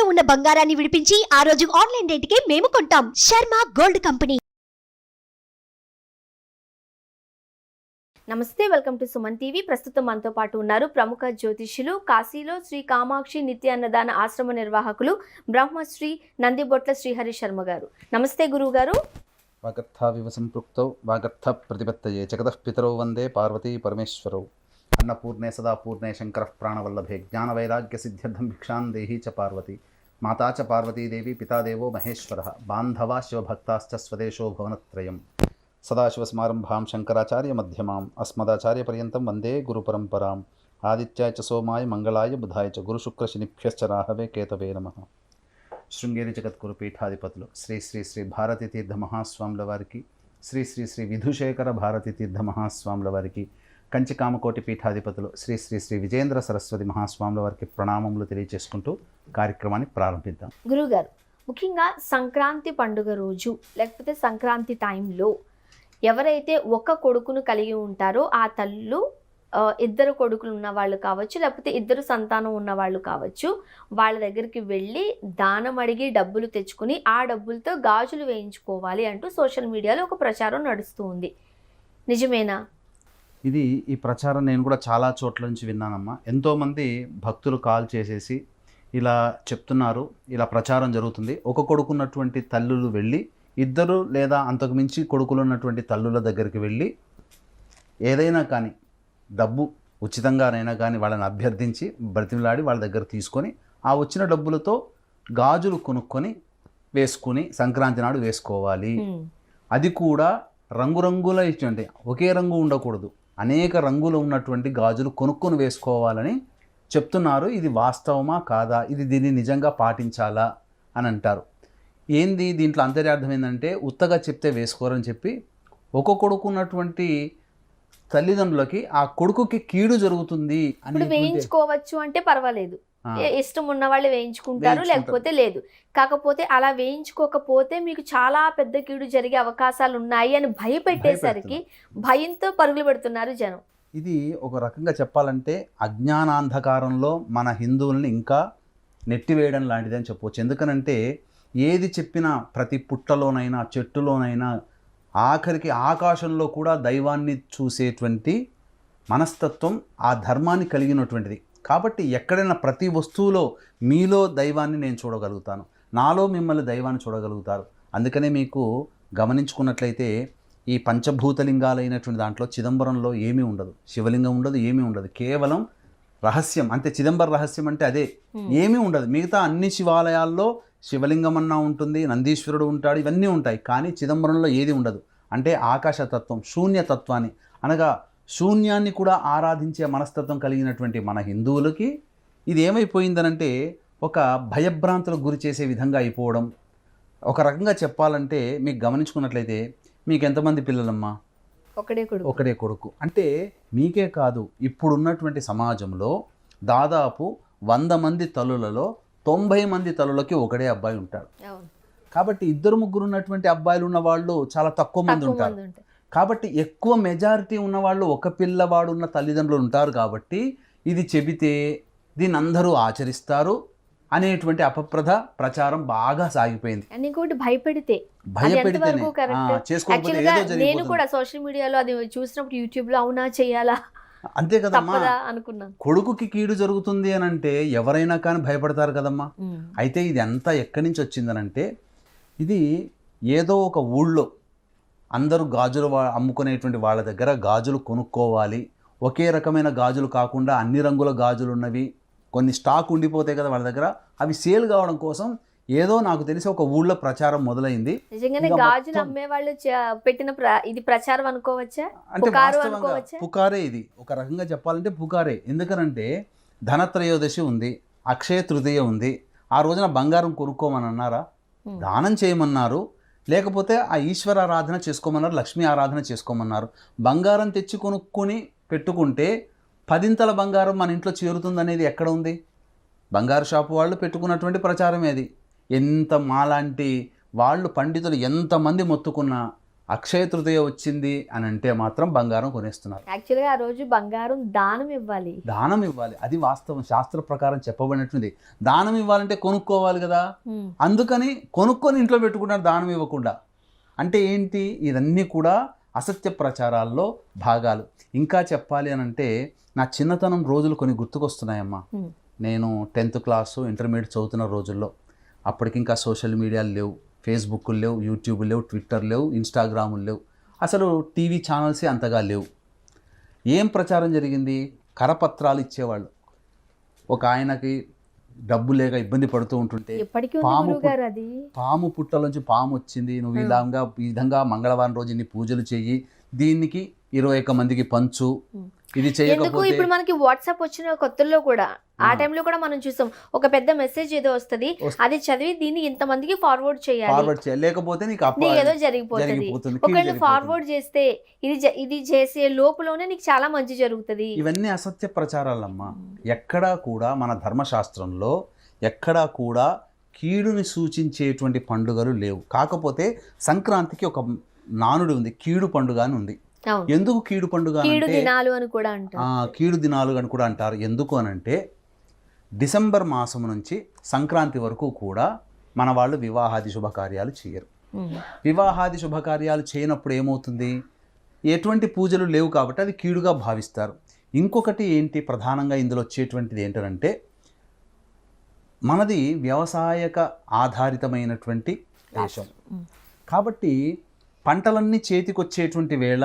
తాకట్టులో ఉన్న బంగారాన్ని విడిపించి ఆ రోజు ఆన్లైన్ రేటుకే మేము కొంటాం. Sharma gold company. నమస్తే వెల్కమ్ టు సుమన్ టీవీ. ప్రస్తుతం మనతో పాటు ఉన్నారు ప్రముఖ జ్యోతిష్యులు కాశీలో శ్రీ కామాక్షి నిత్య అన్నదాన ఆశ్రమ నిర్వాహకులు బ్రహ్మశ్రీ నందిబొట్ల శ్రీహరి శర్మ గారు. నమస్తే గురువు గారు వాగర్థావివ సంపృక్తౌ వాగర్థ ప్రతిపత్తయే జగతః పితరౌ వందే పార్వతీ పరమేశ్వరౌ. అన్నపూర్ణే సదా పూర్ణే శంకర ప్రాణవల్లభే జ్ఞానవైరాగ్య సిద్ధ్యర్థం భిక్షాం దేహీ చ పార్వతి. మాతా చ పార్వతీదేవి పితాదేవో మహేశ్వర. బాంధవా శివభక్తాశ్చ స్వదేశో భవనత్రయం. సదాశివసమారంభాం శంకరాచార్య మధ్యమాం. అస్మదాచార్యపర్యంతం వందే గురుపరంపరాం ఆదిత్యాయ చ సోమాయ మంగళాయ బుధాయ చ గురుశుక్రశనిభ్యశ్చ రాహవే కేతవే నమః. శృంగేరి జగద్గురు పీఠాధిపతులు శ్రీ శ్రీ శ్రీ భారతి తీర్థ మహాస్వాముల వారికి శ్రీ శ్రీ శ్రీ విధుశేఖర భారతి తీర్థ మహాస్వాముల వారికి కంచికామకోటి పీఠాధిపతులు శ్రీ శ్రీ శ్రీ విజేంద్ర సరస్వతి మహాస్వాముల వారికి ప్రణామములు తెలియజేసుకుంటూ కార్యక్రమాన్ని ప్రారంభిద్దాం. గురుగారు ముఖ్యంగా సంక్రాంతి పండుగ రోజు లేకపోతే సంక్రాంతి టైంలో ఎవరైతే ఒక కొడుకును కలిగి ఉంటారో ఆ తల్లు ఇద్దరు కొడుకులు ఉన్న వాళ్ళు కావచ్చు లేకపోతే ఇద్దరు సంతానం ఉన్న వాళ్ళు కావచ్చు వాళ్ళ దగ్గరికి వెళ్ళి దానం అడిగి డబ్బులు తెచ్చుకుని ఆ డబ్బులతో గాజులు వేయించుకోవాలి అంటూ సోషల్ మీడియాలో ఒక ప్రచారం నడుస్తూ ఉంది. నిజమేనా? ఇది ఈ ప్రచారం నేను కూడా చాలా చోట్ల నుంచి విన్నానమ్మా. ఎంతోమంది భక్తులు కాల్ చేసేసి ఇలా చెప్తున్నారు ఇలా ప్రచారం జరుగుతుంది. ఒక కొడుకున్నటువంటి తల్లులు వెళ్ళి ఇద్దరు లేదా అంతకు మించి కొడుకులు ఉన్నటువంటి తల్లుల దగ్గరికి వెళ్ళి ఏదైనా కానీ డబ్బు ఉచితంగానైనా కానీ వాళ్ళని అభ్యర్థించి బ్రతిమలాడి వాళ్ళ దగ్గర తీసుకొని ఆ వచ్చిన డబ్బులతో గాజులు కొనుక్కొని వేసుకుని సంక్రాంతి నాడు వేసుకోవాలి. అది కూడా రంగురంగుల ఇటువంటి ఒకే రంగు ఉండకూడదు. అనేక రంగులు ఉన్నటువంటి గాజులు కొనుక్కొని వేసుకోవాలని చెప్తున్నారు. ఇది వాస్తవమా కాదా? ఇది దీన్ని నిజంగా పాటించాలా? అని అంటారు. ఏంది? దీంట్లో అంతర్యార్థం ఏంటంటే ఉత్తగా చెప్తే వేసుకోరని చెప్పి ఒక కొడుకు ఉన్నటువంటి తల్లిదండ్రులకి ఆ కొడుకుకి కీడు జరుగుతుంది అనేటువంటి- వేయించుకోవచ్చు అంటే పర్వాలేదు. ఇష్టం ఉన్న వాళ్ళు వేయించుకుంటారు. లేకపోతే లేదు. కాకపోతే అలా వేయించుకోకపోతే మీకు చాలా పెద్ద కీడు జరిగే అవకాశాలు ఉన్నాయి అని భయపెట్టేసరికి భయంతో పరుగులు పెడుతున్నారు జనం. ఇది ఒక రకంగా చెప్పాలంటే అజ్ఞానాంధకారంలో మన హిందువుల్ని ఇంకా నెట్టివేయడం లాంటిది అని చెప్పవచ్చు ఎందుకనంటే ఏది చెప్పినా ప్రతి పుట్టలోనైనా చెట్టులోనైనా ఆఖరికి ఆకాశంలో కూడా దైవాన్ని చూసేటువంటి మనస్తత్వం ఆ ధర్మాన్ని కలిగినటువంటిది. కాబట్టి ఎక్కడైనా ప్రతి వస్తువులో మీలో దైవాన్ని నేను చూడగలుగుతాను. నాలో మిమ్మల్ని దైవాన్ని చూడగలుగుతారు. అందుకనే మీకు గమనించుకున్నట్లయితే ఈ పంచభూతలింగాలైనటువంటి దాంట్లో చిదంబరంలో ఏమీ ఉండదు. శివలింగం ఉండదు ఏమీ ఉండదు. కేవలం రహస్యం. అంతే చిదంబర రహస్యం అంటే అదే. ఏమీ ఉండదు. మిగతా అన్ని శివాలయాల్లో శివలింగం అన్నా ఉంటుంది నందీశ్వరుడు ఉంటాడు ఇవన్నీ ఉంటాయి. కానీ చిదంబరంలో ఏది ఉండదు. అంటే ఆకాశతత్వం శూన్యతత్వాన్ని. అనగా శూన్యాన్ని కూడా ఆరాధించే మనస్తత్వం కలిగినటువంటి మన హిందువులకి ఇది ఏమైపోయిందనంటే ఒక భయభ్రాంతులకు గురి చేసే విధంగా అయిపోవడం. ఒక రకంగా చెప్పాలంటే మీకు గమనించుకున్నట్లయితే మీకు ఎంతమంది పిల్లలమ్మా? ఒకడే కొడుకు. ఒకడే కొడుకు. అంటే మీకే కాదు ఇప్పుడున్నటువంటి సమాజంలో దాదాపు వంద మంది తల్లులలో తొంభై మంది తల్లులకి ఒకడే అబ్బాయి ఉంటాడు. కాబట్టి ఇద్దరు ముగ్గురు ఉన్నటువంటి అబ్బాయిలు ఉన్న వాళ్ళు చాలా తక్కువ మంది ఉంటారు. కాబట్టి ఎక్కువ మెజారిటీ ఉన్న వాళ్ళు ఒక పిల్లవాడు ఉన్న తల్లిదండ్రులు ఉంటారు కాబట్టి ఇది చెబితే దీన్ని అందరూ ఆచరిస్తారు అనేటువంటి అపప్రథ ప్రచారం బాగా సాగిపోయింది. అండ్ ఇంకోటి భయపెడితే ఏదో నేను కూడా సోషల్ మీడియాలో అది చూసినప్పుడు యూట్యూబ్లో అవునా చేయాలా? అంతే కదమ్మా. తప్పదా అనుకున్నాను. కొడుకుకి కీడు జరుగుతుంది అని అంటే ఎవరైనా కానీ భయపడతారు కదమ్మా. అయితే ఇది అంతా ఎక్కడి నుంచి వచ్చిందనంటే ఇది ఏదో ఒక ఊళ్ళో అందరూ గాజులు అమ్ముకునేటువంటి వాళ్ళ దగ్గర గాజులు కొనుక్కోవాలి. ఒకే రకమైన గాజులు కాకుండా అన్ని రంగుల గాజులు ఉన్నవి. కొన్ని స్టాక్ ఉండిపోతాయి కదా వాళ్ళ దగ్గర. అవి సేల్ కావడం కోసం ఏదో నాకు తెలిసి ఒక ఊళ్ళో ప్రచారం మొదలైంది. నిజంగానే గాజులు అమ్మే వాళ్ళు పెట్టిన ఇది ప్రచారం అనుకోవచ్చా? అంటే పుకారు వాస్తవంగా అనుకోవచ్చా? పుకారే ఇది. ఒక రకంగా చెప్పాలంటే పుకారే. ఎందుకనంటే ధనత్రయోదశి ఉంది అక్షయ తృతీయ ఉంది. ఆ రోజున బంగారం కొనుక్కోమని అన్నారా. దానం చేయమన్నారు. లేకపోతే ఆ ఈశ్వర ఆరాధన చేసుకోమన్నారు లక్ష్మీ ఆరాధన చేసుకోమన్నారు. బంగారం తెచ్చి కొనుక్కొని పెట్టుకుంటే పదింతల బంగారం మన ఇంట్లో చేరుతుంది అనేది ఎక్కడ ఉంది? బంగారు షాపు వాళ్ళు పెట్టుకున్నటువంటి ప్రచారం ఏది? ఎంత మాలాంటి వాళ్ళు పండితులు ఎంతమంది మొత్తుకున్నా అక్షయ తృతీయ వచ్చింది అని అంటే మాత్రం బంగారం కొనేస్తున్నారు. యాక్చువల్గా ఆ రోజు బంగారం దానం ఇవ్వాలి. దానం ఇవ్వాలి. అది వాస్తవం. శాస్త్ర ప్రకారం చెప్పబడినట్టుంది. దానం ఇవ్వాలంటే కొనుక్కోవాలి కదా. అందుకని కొనుక్కొని ఇంట్లో పెట్టుకున్నారు దానం ఇవ్వకుండా. అంటే ఏంటి? ఇదన్నీ కూడా అసత్య ప్రచారాల్లో భాగాలు. ఇంకా చెప్పాలి అని అంటే నా చిన్నతనం రోజులు కొన్ని గుర్తుకొస్తున్నాయమ్మా. నేను టెన్త్ క్లాసు ఇంటర్మీడియట్ చదువుతున్న రోజుల్లో. అప్పటికి ఇంకా సోషల్ మీడియాలు లేవు. ఫేస్బుక్లు లేవు యూట్యూబ్ లేవు ట్విట్టర్ లేవు ఇన్స్టాగ్రాములు లేవు. అసలు టీవీ ఛానల్సే అంతగా లేవు. ఏం ప్రచారం జరిగింది? కరపత్రాలు ఇచ్చేవాళ్ళు. ఒక ఆయనకి డబ్బు లేక ఇబ్బంది పడుతూ ఉంటుంటే పాము పాము పుట్టలోంచి పాము వచ్చింది. నువ్వు. ఇలాగా ఈ విధంగా మంగళవారం రోజు ఇన్ని పూజలు చెయ్యి. దీనికి ఇరవై ఒక్క మందికి పంచు. ఇది చేయకపోతే ఇప్పుడు మనకి వాట్సాప్ వచ్చిన కొత్తల్లో కూడా ఆ. టైంలో కూడా మనం చూసాం ఒక పెద్ద మెసేజ్ ఏదో వస్తది. అది చదివి దీన్ని ఇంతమందికి ఫార్వర్డ్ చేయాలి. ఫార్వర్డ్ చేయాలి. లేకపోతే నీకు ఏదో జరిగిపోతుంది. జరిగిపోతుంది. ఫార్వర్డ్ చేస్తే ఇది ఇది చేసే లోపలనే నీకు చాలా మంచి జరుగుతుంది. ఇవన్నీ అసత్య ప్రచారాలమ్మా. ఎక్కడా కూడా మన ధర్మశాస్త్రంలో ఎక్కడా కూడా కీడుని సూచించేటువంటి పండుగలు లేవు. కాకపోతే సంక్రాంతికి ఒక నానుడి ఉంది. కీడు పండుగ అని ఉంది. ఎందుకు కీడు పండుగ కీడు అంటే దినాలు అని కూడా అంటారు. కీడు దినాలు అని కూడా అంటారు. ఎందుకు అని అంటే డిసెంబర్ మాసం నుంచి సంక్రాంతి వరకు కూడా మన వాళ్ళు వివాహాది శుభకార్యాలు చేయరు. వివాహాది శుభకార్యాలు చేయనప్పుడు ఏమవుతుంది? ఎటువంటి పూజలు లేవు కాబట్టి అది కీడుగా భావిస్తారు. ఇంకొకటి ఏంటి? ప్రధానంగా ఇందులో వచ్చేటువంటిది ఏంటంటే మనది వ్యవసాయక ఆధారితమైనటువంటి దేశం. కాబట్టి పంటలన్నీ చేతికొచ్చేటువంటి వేళ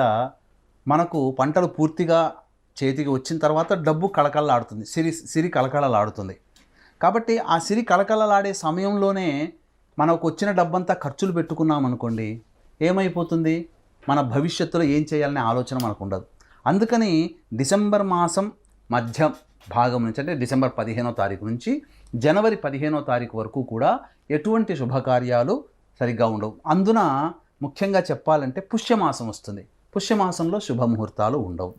మనకు పంటలు పూర్తిగా చేతికి వచ్చిన తర్వాత డబ్బు కళకళలాడుతుంది. సిరి సిరి కళకళలాడుతుంది. కాబట్టి ఆ సిరి కళకళలాడే సమయంలోనే మనకు వచ్చిన డబ్బంతా ఖర్చులు పెట్టుకున్నాం అనుకోండి ఏమైపోతుంది? మన భవిష్యత్తులో ఏం చేయాలనే ఆలోచన మనకు ఉండదు అందుకని డిసెంబర్ మాసం మధ్య భాగం నుంచి అంటే డిసెంబర్ పదిహేనో తారీఖు నుంచి జనవరి పదిహేనో తారీఖు వరకు కూడా ఎటువంటి శుభకార్యాలు సరిగ్గా ఉండవు. అందున ముఖ్యంగా చెప్పాలంటే పుష్యమాసం వస్తుంది. పుష్యమాసంలో శుభముహూర్తాలు ఉండవు.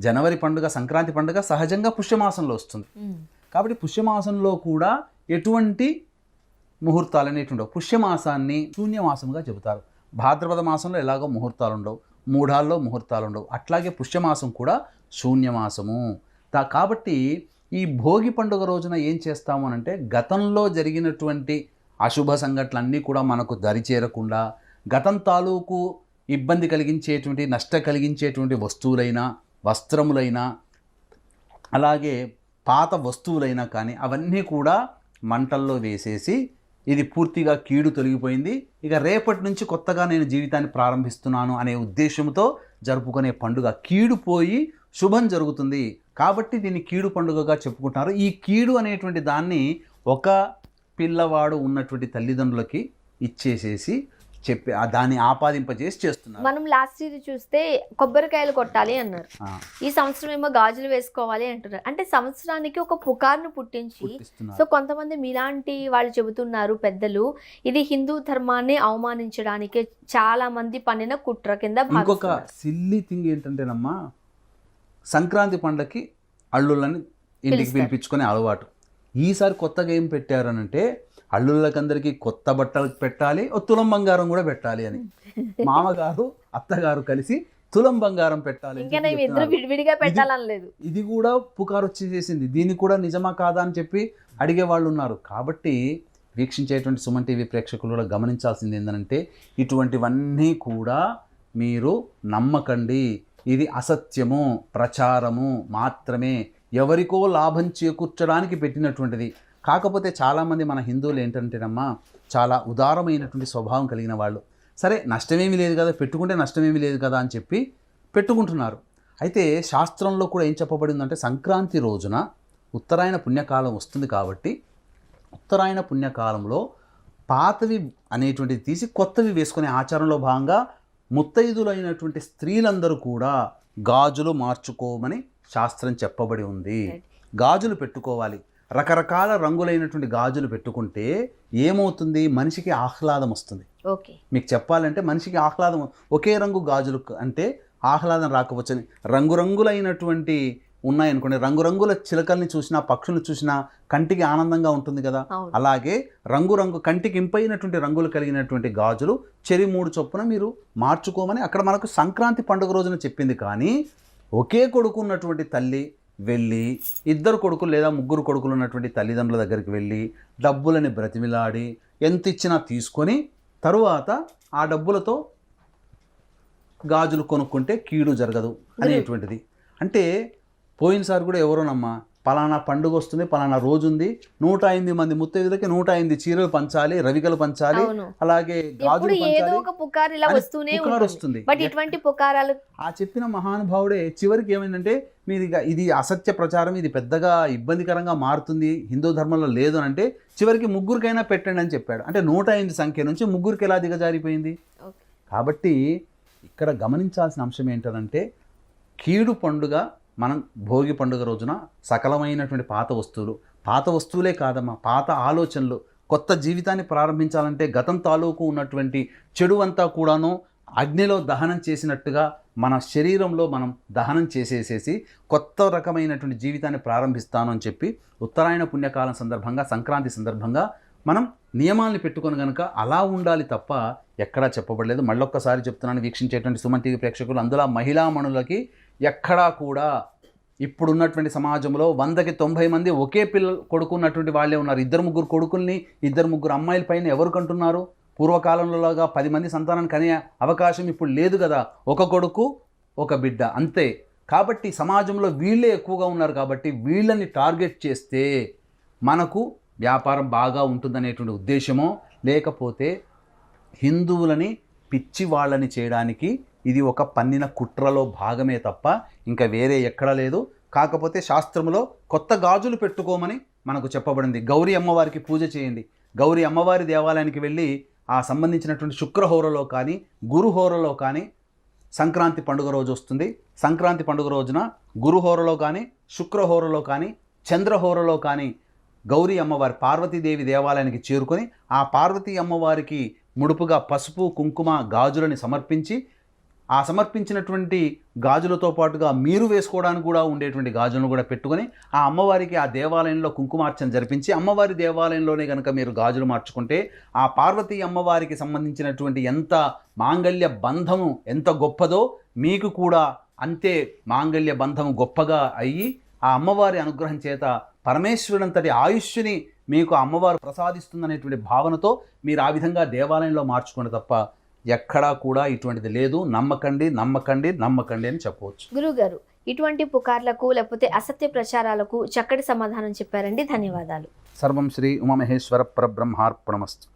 జనవరి పండుగ సంక్రాంతి పండుగ సహజంగా పుష్యమాసంలో వస్తుంది. కాబట్టి పుష్యమాసంలో కూడా ఎటువంటి ముహూర్తాలు అనేవి ఉండవు పుష్యమాసాన్ని శూన్యమాసంగా చెబుతారు. భాద్రపద మాసంలో ఎలాగో ముహూర్తాలు ఉండవు మూఢాల్లో ముహూర్తాలు ఉండవు అట్లాగే పుష్యమాసం కూడా శూన్యమాసము. దా కాబట్టి ఈ భోగి పండుగ రోజున ఏం చేస్తాము అంటే గతంలో జరిగినటువంటి అశుభ సంఘటనలన్నీ కూడా మనకు దరిచేరకుండా గతం తాలూకు ఇబ్బంది కలిగించేటువంటి నష్ట కలిగించేటువంటి వస్తువులైనా వస్త్రములైనా అలాగే పాత వస్తువులైనా కానీ అవన్నీ కూడా మంటల్లో వేసేసి ఇది పూర్తిగా కీడు తొలగిపోయింది. ఇక రేపటి నుంచి కొత్తగా నేను జీవితాన్ని ప్రారంభిస్తున్నాను అనే ఉద్దేశంతో జరుపుకునే పండుగ కీడు పోయి శుభం జరుగుతుంది. కాబట్టి దీన్ని కీడు పండుగగా చెప్పుకుంటున్నారు. ఈ కీడు అనేటువంటి దాన్ని ఒక పిల్లవాడు ఉన్నటువంటి తల్లిదండ్రులకి ఇచ్చేసేసి చెప్పి దాన్ని ఆపాదింపజేసి చేస్తున్నారు. మనం లాస్ట్ ఇయర్ చూస్తే కొబ్బరికాయలు కొట్టాలి అన్నారు. ఈ సంవత్సరం ఏమో గాజులు వేసుకోవాలి అంటున్నారు. అంటే సంవత్సరానికి ఒక పుకార్ను పుట్టించి సో కొంతమంది మీలాంటి వాళ్ళు చెబుతున్నారు పెద్దలు ఇది హిందూ ధర్మాన్ని అవమానించడానికే చాలా మంది పన్నిన కుట్ర కింద ఇంకొక. సిల్లీ థింగ్ ఏంటంటేనమ్మా సంక్రాంతి పండగకి అల్లుళ్ళని ఇంటికి. పిలిపించుకునే అలవాటు. ఈసారి కొత్తగా ఏం పెట్టారనంటే అల్లుళ్ళకందరికీ కొత్త బట్టలు పెట్టాలి ఓ తులం బంగారం కూడా పెట్టాలి అని. మామగారు అత్తగారు కలిసి తులం బంగారం పెట్టాలి ఇది కూడా పుకారు వచ్చేసేసింది దీన్ని కూడా నిజమా కాదా అని చెప్పి అడిగే వాళ్ళు ఉన్నారు. కాబట్టి వీక్షించేటువంటి సుమన్ టీవీ ప్రేక్షకులు కూడా గమనించాల్సింది ఏంటంటే ఇటువంటివన్నీ కూడా మీరు నమ్మకండి. ఇది అసత్యము ప్రచారము మాత్రమే. ఎవరికో లాభం చేకూర్చడానికి పెట్టినటువంటిది. కాకపోతే చాలామంది మన హిందువులు ఏంటంటేనమ్మా చాలా ఉదారమైనటువంటి స్వభావం కలిగిన వాళ్ళు. సరే నష్టమేమీ లేదు కదా పెట్టుకుంటే నష్టమేమీ లేదు కదా అని చెప్పి పెట్టుకుంటున్నారు. అయితే శాస్త్రంలో కూడా ఏం చెప్పబడిందంటే సంక్రాంతి రోజున ఉత్తరాయణ పుణ్యకాలం వస్తుంది కాబట్టి ఉత్తరాయణ పుణ్యకాలంలో పాతవి అనేటువంటిది తీసి కొత్తవి వేసుకునే ఆచారంలో భాగంగా ముత్తైదులైనటువంటి స్త్రీలందరూ కూడా గాజులు మార్చుకోమని శాస్త్రం చెప్పబడి ఉంది. గాజులు పెట్టుకోవాలి. రకరకాల రంగులైనటువంటి గాజులు పెట్టుకుంటే ఏమవుతుంది? మనిషికి ఆహ్లాదం వస్తుంది. ఓకే. మీకు చెప్పాలంటే మనిషికి ఆహ్లాదం ఒకే రంగు గాజులు అంటే ఆహ్లాదం రాకపోవచ్చని. రంగురంగులైనటువంటి ఉన్నాయనుకోండి రంగురంగుల చిలకల్ని చూసినా పక్షులను చూసినా కంటికి ఆనందంగా ఉంటుంది కదా? అలాగే రంగురంగు కంటికి ఇంపైనటువంటి రంగులు కలిగినటువంటి గాజులు చెరి మూడు చొప్పున మీరు మార్చుకోమని అక్కడ మనకు సంక్రాంతి పండుగ రోజున చెప్పింది. కానీ ఒకే కొడుకు ఉన్నటువంటి తల్లి వెళ్ళి ఇద్దరు కొడుకులు లేదా ముగ్గురు కొడుకులు ఉన్నటువంటి తల్లిదండ్రుల దగ్గరికి వెళ్ళి డబ్బులని బ్రతిమిలాడి ఎంత ఇచ్చినా తీసుకొని తరువాత ఆ డబ్బులతో గాజులు కొనుక్కుంటే కీడు జరగదు అనేటువంటిది. అంటే పోయినసారి కూడా ఎవరోనమ్మా పలానా పండుగ వస్తుంది పలానా రోజు ఉంది. నూట ఎనిమిది మంది ముత్తైదులకి నూట ఎనిమిది చీరలు పంచాలి రవికలు పంచాలి అలాగే గాజులు పుకార్ వస్తుంది. బట్ ఇటువంటి పుకారాలు ఆ చెప్పిన మహానుభావుడే చివరికి ఏమైందంటే మీది ఇది అసత్య ప్రచారం ఇది పెద్దగా ఇబ్బందికరంగా మారుతుంది హిందూ ధర్మంలో లేదు అని అంటే చివరికి ముగ్గురికైనా పెట్టండి అని చెప్పాడు. అంటే నూట ఎనిమిది సంఖ్య నుంచి ముగ్గురికి ఎలా దిగజారిపోయింది. కాబట్టి ఇక్కడ గమనించాల్సిన అంశం ఏంటంటే కీడు పండుగ మనం భోగి పండుగ రోజున సకలమైనటువంటి పాత వస్తువులు పాత వస్తువులే కాదమ్మా పాత ఆలోచనలు కొత్త జీవితాన్ని ప్రారంభించాలంటే గతం తాలూకు ఉన్నటువంటి చెడు అంతా కూడాను అగ్నిలో దహనం చేసినట్టుగా మన శరీరంలో మనం దహనం చేసేసేసి కొత్త రకమైనటువంటి జీవితాన్ని ప్రారంభిస్తాను అని చెప్పి ఉత్తరాయణ పుణ్యకాలం సందర్భంగా సంక్రాంతి సందర్భంగా మనం నియమాల్ని పెట్టుకొని కనుక అలా ఉండాలి తప్ప ఎక్కడా చెప్పబడలేదు. మళ్ళొక్కసారి చెప్తున్నాను వీక్షించేటువంటి సుమన్ టీవీ ప్రేక్షకులు అందులో మహిళామణులకి ఎక్కడా కూడా ఇప్పుడున్నటువంటి సమాజంలో వందకి తొంభై మంది ఒకే పిల్ల కొడుకున్నటువంటి వాళ్ళే ఉన్నారు. ఇద్దరు ముగ్గురు కొడుకుల్ని ఇద్దరు ముగ్గురు అమ్మాయిల పైన ఎవరు కంటున్నారు? పూర్వకాలంలోగా పది మంది సంతానం కనే అవకాశం ఇప్పుడు లేదు కదా. ఒక కొడుకు ఒక బిడ్డ అంతే. కాబట్టి సమాజంలో వీళ్ళే ఎక్కువగా ఉన్నారు కాబట్టి వీళ్ళని టార్గెట్ చేస్తే మనకు వ్యాపారం బాగా ఉంటుందనేటువంటి ఉద్దేశమో లేకపోతే హిందువులని పిచ్చి వాళ్ళని చేయడానికి ఇది ఒక పన్నిన కుట్రలో భాగమే తప్ప ఇంకా వేరే ఎక్కడ లేదు. కాకపోతే శాస్త్రములో కొత్త గాజులు పెట్టుకోమని మనకు చెప్పబడింది. గౌరీ అమ్మవారికి పూజ చేయండి. గౌరీ అమ్మవారి దేవాలయానికి వెళ్ళి ఆ సంబంధించినటువంటి శుక్రహోరలో కానీ గురుహోరలో కానీ సంక్రాంతి పండుగ రోజు వస్తుంది. సంక్రాంతి పండుగ రోజున గురుహోరలో కానీ శుక్రహోరలో కానీ చంద్రహోరలో కానీ గౌరీ అమ్మవారి పార్వతీదేవి దేవాలయానికి చేరుకొని ఆ పార్వతీ అమ్మవారికి ముడుపుగా పసుపు కుంకుమ గాజులని సమర్పించి ఆ సమర్పించినటువంటి గాజులతో పాటుగా మీరు వేసుకోవడానికి కూడా ఉండేటువంటి గాజులను కూడా పెట్టుకొని ఆ అమ్మవారికి ఆ దేవాలయంలో కుంకుమార్చన జరిపించి అమ్మవారి దేవాలయంలోనే కనుక మీరు గాజులు మార్చుకుంటే ఆ పార్వతీ అమ్మవారికి సంబంధించినటువంటి ఎంత మాంగళ్య బంధము ఎంత గొప్పదో మీకు కూడా అంతే మాంగళ్య బంధము గొప్పగా అయ్యి ఆ అమ్మవారి అనుగ్రహం చేత పరమేశ్వరుడంతటి ఆయుష్యుని మీకు ఆ అమ్మవారు ప్రసాదిస్తుందనేటువంటి భావనతో మీరు ఆ విధంగా దేవాలయంలో మార్చుకోండి తప్ప ఎక్కడా కూడా ఇటువంటిది లేదు. నమ్మకండి నమ్మకండి నమ్మకండి అని చెప్పవచ్చు. గురుగారు ఇటువంటి పుకార్లకు లేకపోతే అసత్య ప్రచారాలకు చక్కటి సమాధానం చెప్పారండి. ధన్యవాదాలు. సర్వం శ్రీ ఉమామహేశ్వర పరబ్రహ్మార్పణమస్తు.